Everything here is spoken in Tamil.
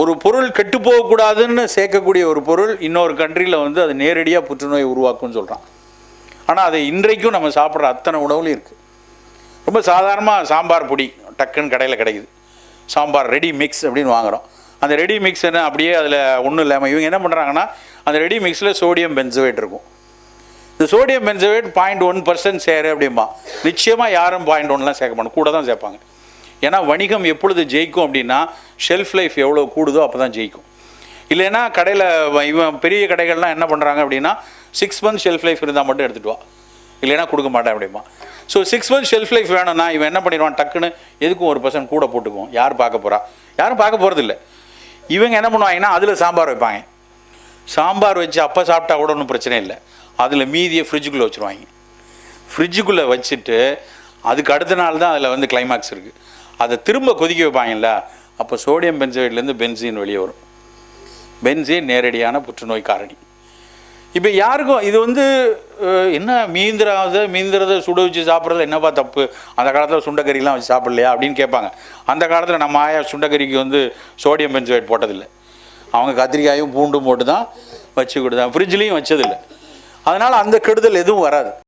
ஒரு பொருள் கெட்டு போகக்கூடாதுன்னு சேர்க்கக்கூடிய ஒரு பொருள் இன்னொரு கண்ட்ரியில் வந்து அது நேரடியாக புற்றுநோய் உருவாக்கும்னு சொல்கிறான் ஆனால் அது இன்றைக்கும் நம்ம சாப்பிட்ற அத்தனை உணவுலையும் இருக்குது ரொம்ப சாதாரணமாக சாம்பார் பொடி டக்குன்னு கடையில் கிடைக்குது. சாம்பார் ரெடி மிக்ஸ் அப்படின்னு வாங்குகிறோம் அந்த ரெடி மிக்ஸ் என்ன அப்படியே அதில் ஒன்றும் இல்லாமல் இவங்க என்ன பண்ணுறாங்கன்னா அந்த ரெடி மிக்ஸில் சோடியம் பென்சோவேட் இருக்கும். இந்த sodium benzoate point one percent சேரு அப்படிம்பா நிச்சயமாக யாரும் பாயிண்ட் ஒன்லாம் சேர்க்க மாட்டோம் கூட தான் சேர்ப்பாங்க. ஏன்னா வணிகம் எப்பொழுது ஜெயிக்கும் அப்படின்னா ஷெல்ஃப் லைஃப் எவ்வளோ கூடுதோ அப்போ தான் ஜெயிக்கும். இல்லைன்னா கடையில் இவன் பெரிய கடைகள்லாம் என்ன பண்ணுறாங்க அப்படின்னா சிக்ஸ் மந்த் ஷெல்ஃப் லைஃப் இருந்தால் மட்டும் எடுத்துகிட்டு வா. இல்லைன்னா கொடுக்க மாட்டேன் அப்படிமா so six month shelf life வேணும்னா இவன் என்ன பண்ணிடுவான்? டக்குன்னு எதுக்கும் ஒரு பர்சன்ட் கூட போட்டுக்குவோம். யார் பார்க்க போகிறா யாரும் பார்க்க போகிறதில்ல இவங்க என்ன பண்ணுவாங்கன்னா அதில் சாம்பார் வைப்பாங்க. சாம்பார் வச்சு அப்போ சாப்பிட்டா கூட ஒன்றும் பிரச்சனை இல்லை. அதில் மீதியை ஃப்ரிட்ஜுக்குள்ளே வச்சுருவாங்க. ஃப்ரிட்ஜுக்குள்ளே வச்சுட்டு அதுக்கு அடுத்த நாள் தான் அதில் வந்து கிளைமேக்ஸ் இருக்குது அதை திரும்ப கொதிக்க வைப்பாங்கல்ல அப்போ சோடியம் பென்சைட்லேருந்து பென்சின் வெளியே வரும். பென்சின் நேரடியான புற்றுநோய் காரணி இப்போ யாருக்கும் இது வந்து என்ன மீந்திராத மீந்திரதை சுட வச்சு சாப்பிட்றது என்னப்பா தப்பு? அந்த காலத்தில் சுண்டக்கறிலாம் வச்சு சாப்பிட்லையா அப்படின்னு கேட்பாங்க. அந்த காலத்தில் நம்ம ஆயா சுண்டக்கறிக்கு வந்து சோடியம் பென்சோயேட் போட்டதில்லை. அவங்க கத்திரிக்காயும் பூண்டும் போட்டு தான் வச்சு கொடுத்தாங்க ஃப்ரிட்ஜ்லேயும் வச்சதில்லை. அதனால் அந்த கெடுதல் எதுவும் வராது.